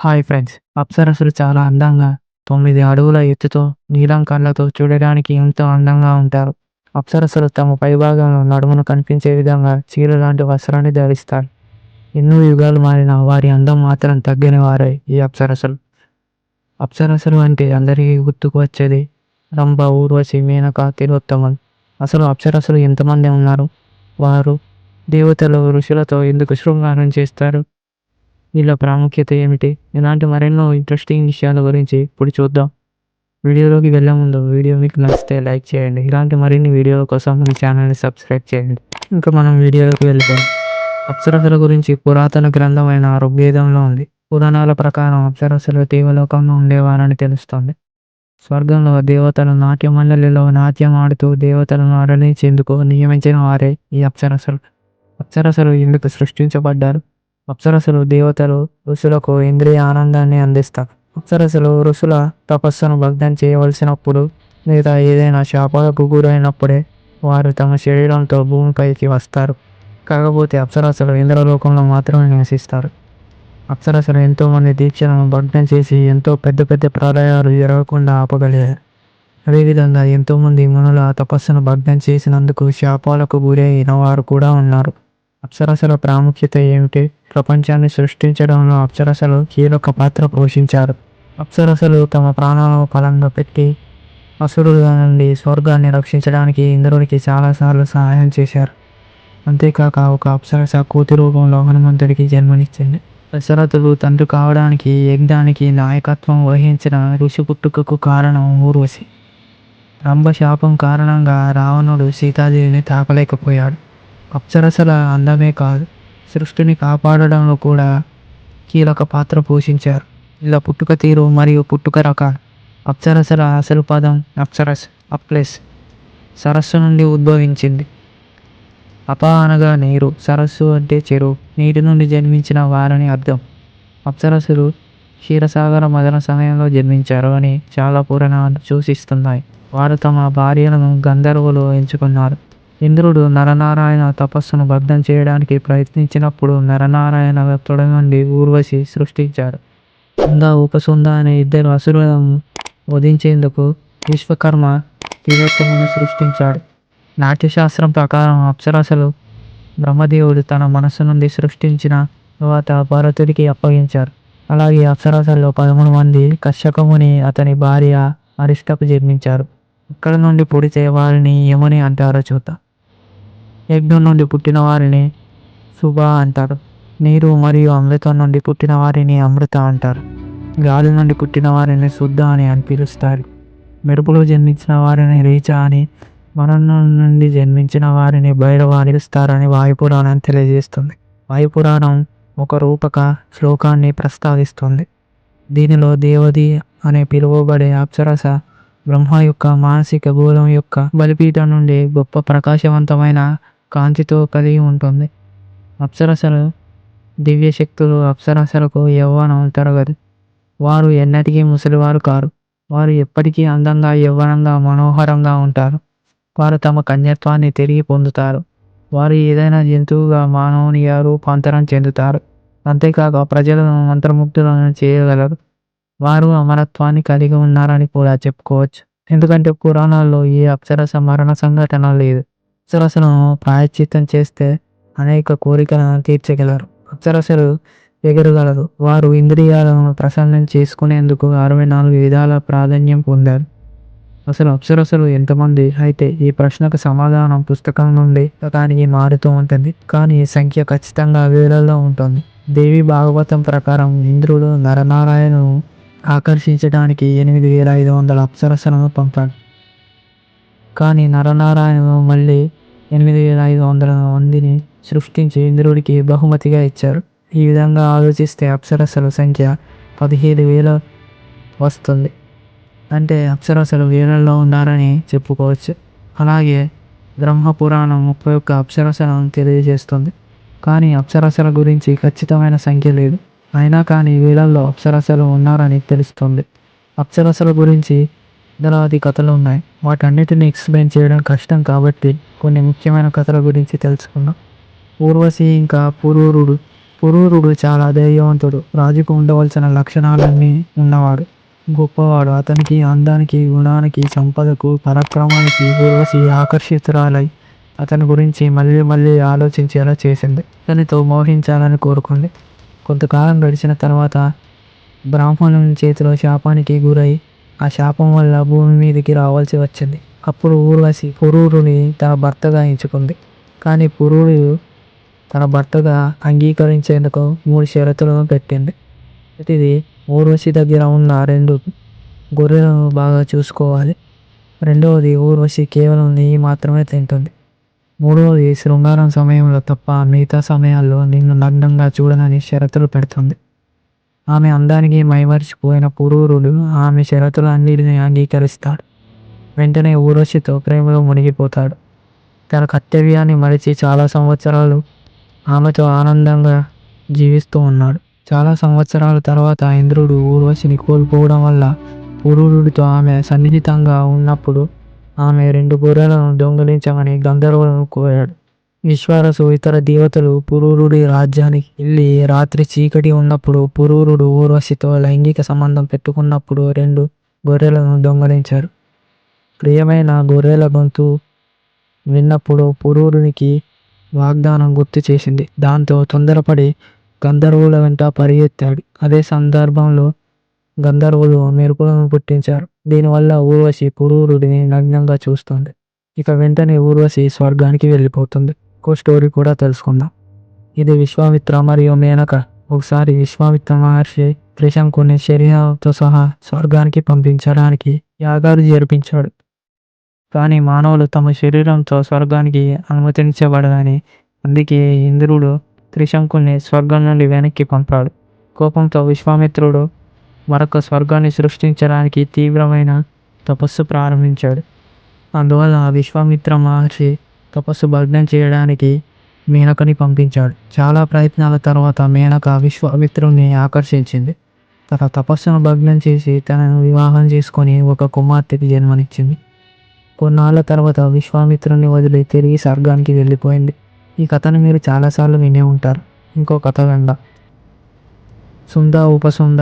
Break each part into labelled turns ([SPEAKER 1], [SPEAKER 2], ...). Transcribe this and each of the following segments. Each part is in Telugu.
[SPEAKER 1] హాయ్ ఫ్రెండ్స్ అప్సరసులు చాలా అందంగా తొమ్మిది అడుగుల ఎత్తుతో నీలం కళ్ళతో చూడడానికి ఎంతో అందంగా ఉంటారు. అప్సరసులు తమ పైభాగంలో నడుమును కనిపించే విధంగా చీర లాంటి వస్త్రాన్ని ధరిస్తారు. ఎన్నో యుగాలు మారిన వారి అందం మాత్రం తగ్గని వారే ఈ అప్సరసులు. అప్సరసులు అంటే అందరికీ గుర్తుకు వచ్చేది రంభ ఊర్వశి మేనక తిలోత్తమన్. అసలు అప్సరసులు ఎంతమంది ఉన్నారు? వారు దేవతలు ఋషులతో ఎందుకు శృంగారం చేస్తారు? వీళ్ళ ప్రాముఖ్యత ఏమిటి? ఇలాంటి మరెన్నో ఇంట్రెస్టింగ్ విషయాల గురించి ఇప్పుడు చూద్దాం. వీడియోలోకి వెళ్ళే ముందు వీడియో మీకు నచ్చితే లైక్ చేయండి. ఇలాంటి మరిన్ని వీడియోల కోసం మన ఛానల్ని సబ్స్క్రైబ్ చేయండి. ఇంకా మనం వీడియోలోకి వెళ్తాం అప్సరసల గురించి పురాతన గ్రంథమైన ఋగ్వేదంలో ఉంది. పురాణాల ప్రకారం అప్సరసలు దేవలోకంలో ఉండేవారని తెలుస్తోంది. స్వర్గంలో దేవతలు నాట్య మండలిలో నాట్యం ఆడుతూ దేవతలను అరలించేందుకు నియమించిన వారే ఈ అప్సరసలు. అప్సరసలు ఎందుకు సృష్టించబడ్డారు? అప్సరసులు దేవతలు ఋషులకు ఇంద్రియ ఆనందాన్ని అందిస్తారు అప్సరసులు ఋషుల తపస్సును భగ్నం చేయవలసినప్పుడు లేదా ఏదైనా శాపాలకు గురైనప్పుడే వారు తమ శరీరంతో భూమిపైకి వస్తారు. కాకపోతే అప్సరసులు ఇంద్రలోకంలో మాత్రమే నివసిస్తారు. అప్సరసులు ఎంతోమంది దీక్షలను భగ్నం చేసి ఎంతో పెద్ద పెద్ద ప్రళయాలు జరగకుండా ఆపగలిగారు అదేవిధంగా ఎంతోమంది మునుల తపస్సును భగ్నం చేసినందుకు శాపాలకు గురైన వారు కూడా ఉన్నారు. అప్సరసల ప్రాముఖ్యత ఏమిటి? ప్రపంచాన్ని సృష్టించడంలో అప్సరసలు కీలక పాత్ర పోషించారు. అప్సరసలు తమ ప్రాణాలను పలంగా పెట్టి అసురుల నుండి స్వర్గాన్ని రక్షించడానికి ఇంద్రుడికి చాలాసార్లు సహాయం చేశారు. అంతేకాక ఒక అప్సరస కూతి రూపంలో హనుమంతుడికి జన్మనిచ్చింది. దశరథుడు తండ్రి కావడానికి యజ్ఞానికి నాయకత్వం వహించిన ఋషి పుట్టుకకు కారణం ఊర్వశి. రంభ శాపం కారణంగా రావణుడు సీతాదేవిని తాకలేకపోయాడు. అప్సరసల అందమే కాదు సృష్టిని కాపాడడంలో కూడా కీలక పాత్ర పోషించారు. ఇలా పుట్టుక తీరు మరియు పుట్టుక రకాలు అప్సరసల అసలు పదం అప్సరస్ అప్లెస్ సరస్సు నుండి ఉద్భవించింది. అప అనగా నీరు సరస్సు అంటే చెరువు నీటి నుండి జన్మించిన వారని అర్థం. అప్సరసులు క్షీరసాగర మదన సమయంలో జన్మించారు అని చాలా పురాణాలు సూచిస్తున్నాయి. వారు తమ భార్యలను గంధర్వులు ఎంచుకున్నారు. ఇంద్రుడు నరనారాయణ తపస్సును భగ్నం చేయడానికి ప్రయత్నించినప్పుడు నరనారాయణ తొడ నుండి ఊర్వశి సృష్టించాడు. సుంద ఉపసుంద అనే ఇద్దరు అసురులను వధించేందుకు విశ్వకర్మ తిలోత్తమును సృష్టించాడు. నాట్యశాస్త్రం ప్రకారం అప్సరసలు బ్రహ్మదేవుడు తన మనస్సు నుండి సృష్టించిన తర్వాత భరతుడికి అప్పగించారు. అలాగే అప్సరసల్లో పదమూడు మంది కశ్యకముని అతని భార్య అరిష్టకు జన్మించారు. ఇక్కడ నుండి పుడితే వారిని యముని అంటారో చూద్దాం యజ్ఞం నుండి పుట్టిన వారిని శుభ అంటారు. నీరు మరియు అమృతం నుండి పుట్టిన వారిని అమృత అంటారు. గాలి నుండి పుట్టిన వారిని శుద్ధ అని అని పిలుస్తారు. మెరుపులో జన్మించిన వారిని రీచ అని మరణం నుండి జన్మించిన వారిని భైరవ అని వాయుపురాణం తెలియజేస్తుంది. వాయుపురాణం ఒక రూపక శ్లోకాన్ని ప్రస్తావిస్తుంది. దీనిలో దేవది అనే పిలువబడే అప్సరస బ్రహ్మ యొక్క మానసిక గోళం యొక్క బలిపీఠం నుండి గొప్ప ప్రకాశవంతమైన కాంతితో కలిగి ఉంటుంది. అప్సరసలు దివ్య శక్తులు అప్సరసలకు యవ్వనం తరగదు. వారు ఎన్నటికీ ముసలివారు కారు. వారు ఎప్పటికీ అందంగా యవ్వనంగా మనోహరంగా ఉంటారు. వారు తమ కన్యత్వాన్ని తిరిగి పొందుతారు. వారు ఏదైనా జంతువుగా మానవునిగా రూపాంతరం చెందుతారు. అంతేకాక ప్రజలను మంత్రముగ్ధులను చేయగలరు. వారు అమరత్వాన్ని కలిగి ఉన్నారని కూడా చెప్పుకోవచ్చు. ఎందుకంటే పురాణాల్లో ఏ అప్సరస మరణ సంఘటన లేదు. అప్సరసను ప్రాయశ్చిత్తం చేస్తే అనేక కోరికలను తీర్చగలరు. అప్సరసలు ఎగరగలరు. వారు ఇంద్రియాలను ప్రసన్నం చేసుకునేందుకు అరవై నాలుగు విధాల ప్రాధాన్యం పొందారు. అసలు అప్సరసలు ఎంతమంది? అయితే ఈ ప్రశ్నకు సమాధానం పుస్తకం నుండి దానికి మారుతూ ఉంటుంది. కానీ సంఖ్య ఖచ్చితంగా వేలల్లో ఉంటుంది. దేవి భాగవతం ప్రకారం ఇంద్రుడు నరనారాయణను ఆకర్షించడానికి ఎనిమిది వేల ఐదు వందల అప్సరసలను పంపాడు. కానీ నరనారాయణను మళ్ళీ ఎనిమిది వేల ఐదు వందల మందిని సృష్టించి ఇంద్రుడికి బహుమతిగా ఇచ్చారు. ఈ విధంగా ఆలోచిస్తే అప్సరసల సంఖ్య పదిహేడు వేల వస్తుంది. అంటే అప్సరసలు వేలల్లో ఉన్నారని చెప్పుకోవచ్చు. అలాగే బ్రహ్మపురాణం ముప్పై ఒక్క అప్సరసలను తెలియజేస్తుంది. కానీ అప్సరసల గురించి ఖచ్చితమైన సంఖ్య లేదు. అయినా కానీ వేలల్లో అప్సరసలు ఉన్నారని తెలుస్తుంది. అప్సరసల గురించి వందలాది కథలు ఉన్నాయి. వాటన్నిటిని ఎక్స్ప్లెయిన్ చేయడం కష్టం కాబట్టి కొన్ని ముఖ్యమైన కథల గురించి తెలుసుకుందాం. ఊర్వశి ఇంకా పురూరుడు. పురూరుడు చాలా ధైర్యవంతుడు. రాజుకు ఉండవలసిన లక్షణాలన్నీ ఉన్నవాడు. గొప్పవాడు. అతనికి అందానికి గుణానికి సంపదకు పరాక్రమానికి ఊర్వశి ఆకర్షితురాలై అతని గురించి మళ్ళీ మళ్ళీ ఆలోచించేలా చేసింది. అతనితో మోహించాలని కోరుకుంది. కొంతకాలం గడిచిన తర్వాత బ్రాహ్మణుని చేతిలో శాపానికి గురై ఆ శాపం వల్ల భూమి మీదకి రావాల్సి వచ్చింది. అప్పుడు ఊర్వశి పురూరుని తన భర్తగా ఎంచుకుంది. కానీ పురూరు తన భర్తగా అంగీకరించేందుకు మూడు షరతులను పెట్టింది. మొదటిది ఊర్వశి దగ్గర ఉన్న రెండు గొర్రెలను బాగా చూసుకోవాలి. రెండవది ఊర్వశి కేవలం నెయ్యి మాత్రమే తింటుంది. మూడవది శృంగారం సమయంలో తప్ప మిగతా సమయాల్లో నిన్ను నగ్నంగా చూడనని షరతులు పెడుతుంది. ఆమె అందానికి మైమరిచిపోయిన పురూరుడు ఆమె షరతులన్నిటిని అంగీకరిస్తాడు. వెంటనే ఊర్వశితో ప్రేమలో మునిగిపోతాడు. తన కర్తవ్యాన్ని మరిచి చాలా సంవత్సరాలు ఆమెతో ఆనందంగా జీవిస్తూ ఉన్నాడు. చాలా సంవత్సరాల తర్వాత ఇంద్రుడు ఊర్వశిని కోల్పోవడం వల్ల పురూరుడితో ఆమె సన్నిహితంగా ఉన్నప్పుడు ఆమె రెండు గొర్రెలను దొంగిలించమని గంధర్వులను కోరాడు. విశ్వారసు ఇతర దేవతలు పురూరుడి రాజ్యానికి వెళ్ళి రాత్రి చీకటి ఉన్నప్పుడు పురూరుడు ఊర్వశితో లైంగిక సంబంధం పెట్టుకున్నప్పుడు రెండు గొర్రెలను దొంగలించారు. ప్రియమైన గొర్రెల గొంతు విన్నప్పుడు పురూరునికి వాగ్దానం గుర్తు చేసింది. దాంతో తొందరపడి గంధర్వుల వెంట పరిగెత్తాడు. అదే సందర్భంలో గంధర్వులు మెరుపులను పుట్టించారు. దీనివల్ల ఊర్వశి పురూరుడిని నగ్నంగా చూస్తుంది. ఇక వెంటనే ఊర్వశి స్వర్గానికి వెళ్ళిపోతుంది. ఇంకో స్టోరీ కూడా తెలుసుకుందాం. ఇది విశ్వామిత్ర మరియు మేనక. ఒకసారి విశ్వామిత్ర మహర్షి త్రిశంకుని శరీరంతో సహా స్వర్గానికి పంపించడానికి యాగాలు జరిపించాడు. కానీ మానవులు తమ శరీరంతో స్వర్గానికి అనుమతించబడదని అందుకే ఇంద్రుడు త్రిశంకుని స్వర్గం నుండి వెనక్కి పంపాడు. కోపంతో విశ్వామిత్రుడు మరొక స్వర్గాన్ని సృష్టించడానికి తీవ్రమైన తపస్సు ప్రారంభించాడు. అందువల్ల విశ్వామిత్ర మహర్షి తపస్సు భగ్నం చేయడానికి మేనకని పంపించాడు. చాలా ప్రయత్నాల తర్వాత మేనక విశ్వామిత్రుడిని ఆకర్షించింది. తన తపస్సును భగ్నం చేసి తనను వివాహం చేసుకొని ఒక కుమార్తెకి జన్మనిచ్చింది. కొన్నాళ్ళ తర్వాత విశ్వామిత్రుని వదిలి తిరిగి స్వర్గానికి వెళ్ళిపోయింది. ఈ కథను మీరు చాలాసార్లు వినే ఉంటారు. ఇంకో కథ విందా. సుంద ఉపసుంద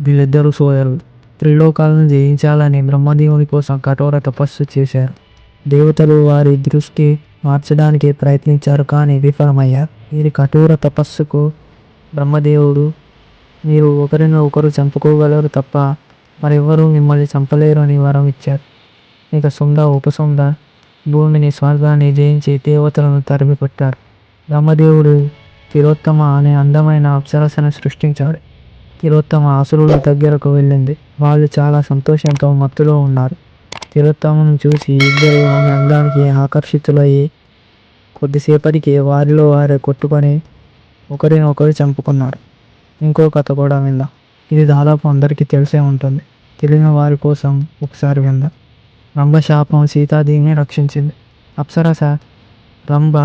[SPEAKER 1] వీళ్ళిద్దరూ సోదరులు. త్రిలోకాలను జయించాలని బ్రహ్మదేవుని కోసం కఠోర తపస్సు చేశారు. దేవతలు వారి దృష్టి మార్చడానికి ప్రయత్నించారు కానీ విఫలమయ్యారు. వీరి కఠోర తపస్సుకు బ్రహ్మదేవుడు మీరు ఒకరిని ఒకరు చంపుకోగలరు తప్ప మరెవరూ మిమ్మల్ని చంపలేరు అని వరం ఇచ్చారు. ఇక సుంద ఉపసుంద భూమిని స్వర్గాన్ని జయించి దేవతలను తరిమికొట్టారు. బ్రహ్మదేవుడు తిరోత్తమ అనే అందమైన అప్సరసను సృష్టించాడు. తిరోత్తమ అసురుల దగ్గరకు వెళ్ళింది. వాళ్ళు చాలా సంతోషంతో మత్తులో ఉన్నారు. తిరోత్తమను చూసి ఇద్దరు ఆమె అందానికి ఆకర్షితులయ్యి కొద్దిసేపటికి వారిలో వారే కొట్టుకొని ఒకరినొకరు చంపుకున్నారు. ఇంకో కథ కూడా విందాం. ఇది దాదాపు అందరికీ తెలిసే ఉంటుంది. తెలియని వారి కోసం ఒకసారి విందాం. రంభ శాపం సీతాదేవిని రక్షించింది. అప్సరస రంభ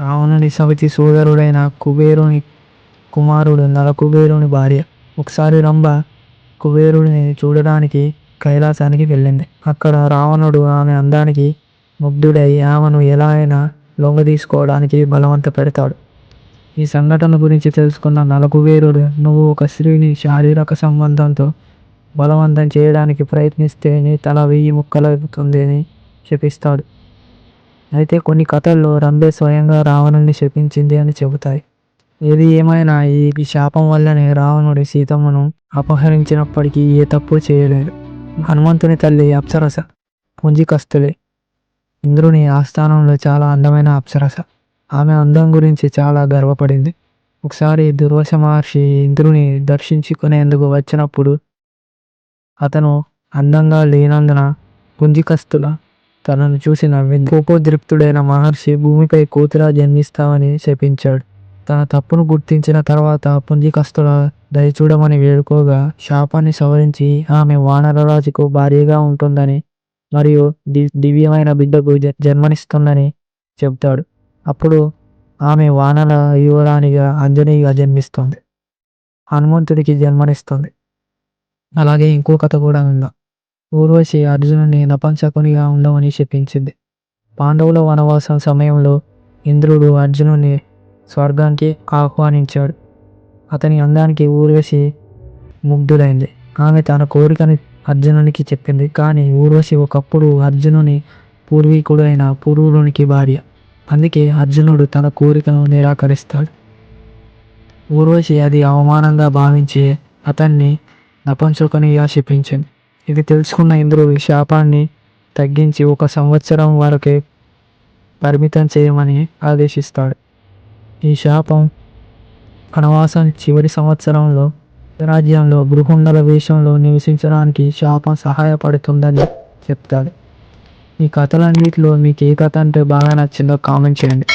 [SPEAKER 1] రావణుని సవితి సోదరుడైన కుబేరుని కుమారుడు నలకుబేరుని భార్య. ఒకసారి రంభ కుబేరుడిని చూడడానికి కైలాసానికి వెళ్ళింది. అక్కడ రావణుడు ఆమె అందానికి ముగ్ధుడై ఆమెను ఎలా అయినా లొంగ తీసుకోవడానికి బలవంత పెడతాడు ఈ సంఘటన గురించి తెలుసుకున్న నలకుబేరుడు నువ్వు ఒక స్త్రీని శారీరక సంబంధంతో బలవంతం చేయడానికి ప్రయత్నిస్తేనే తల వెయ్యి ముక్కలవుతుంది అని శపిస్తాడు. అయితే కొన్ని కథల్లో రంభే స్వయంగా రావణుని శపించింది అని చెబుతాయి. ఏది ఏమైనా ఈ శాపం వల్లనే రావణుడు సీతమ్మను అపహరించినప్పటికీ ఏ తప్పు చేయలేదు. హనుమంతుని తల్లి అప్సరస. పుంజికస్తులే ఇంద్రుని ఆస్థానంలో చాలా అందమైన అప్సరస. ఆమె అందం గురించి చాలా గర్వపడింది. ఒకసారి దుర్వశ మహర్షి ఇంద్రుని దర్శించుకునేందుకు వచ్చినప్పుడు అతను అందంగా లేనందున పుంజికస్తుల తనను చూసి నవ్వింది. కోపోద్రిప్తుడైన మహర్షి భూమిపై కూతురా జన్మిస్తామని శపించాడు. తన తప్పును గుర్తించిన తర్వాత పుంజికస్తుల దయచూడమని వేడుకోగా శాపాన్ని సవరించి ఆమె వానరరాజుకు భార్యగా ఉంటుందని మరియు ది దివ్యమైన బిడ్డకు జన్మనిస్తుందని చెబుతాడు. అప్పుడు ఆమె వానల యువరాణిగా అంజనీగా జన్మిస్తుంది. హనుమంతుడికి జన్మనిస్తుంది. అలాగే ఇంకో కథ కూడా ఉందా? ఊర్వశి అర్జునుని నపంచకునిగా ఉండమని చెప్పించింది. పాండవుల వనవాసం సమయంలో ఇంద్రుడు అర్జునుని స్వర్గానికి ఆహ్వానించాడు. అతని అందానికి ఊర్వశి ముగ్ధుడైంది. ఆమె తన కోరికని అర్జునునికి చెప్పింది. కానీ ఊర్వశి ఒకప్పుడు అర్జునుని పూర్వీకుడైన పురూరునికి భార్య. అందుకే అర్జునుడు తన కోరికను నిరాకరిస్తాడు. ఊర్వశి అది అవమానంగా భావించి అతన్ని నపంచుకనిగా శిపించింది ఇది తెలుసుకున్న ఇంద్రుడు ఈ శాపాన్ని తగ్గించి ఒక సంవత్సరం వరకే పరిమితం చేయమని ఆదేశిస్తాడు. ఈ శాపం కనవాసం చివరి సంవత్సరంలో రాజ్యంలో గృహండల వేషంలో నివసించడానికి శాపం సహాయపడుతుందని చెప్తాడు ఈ కథలన్నిటిలో మీకు ఏ కథ అంటే బాగా నచ్చిందో కామెంట్ చేయండి.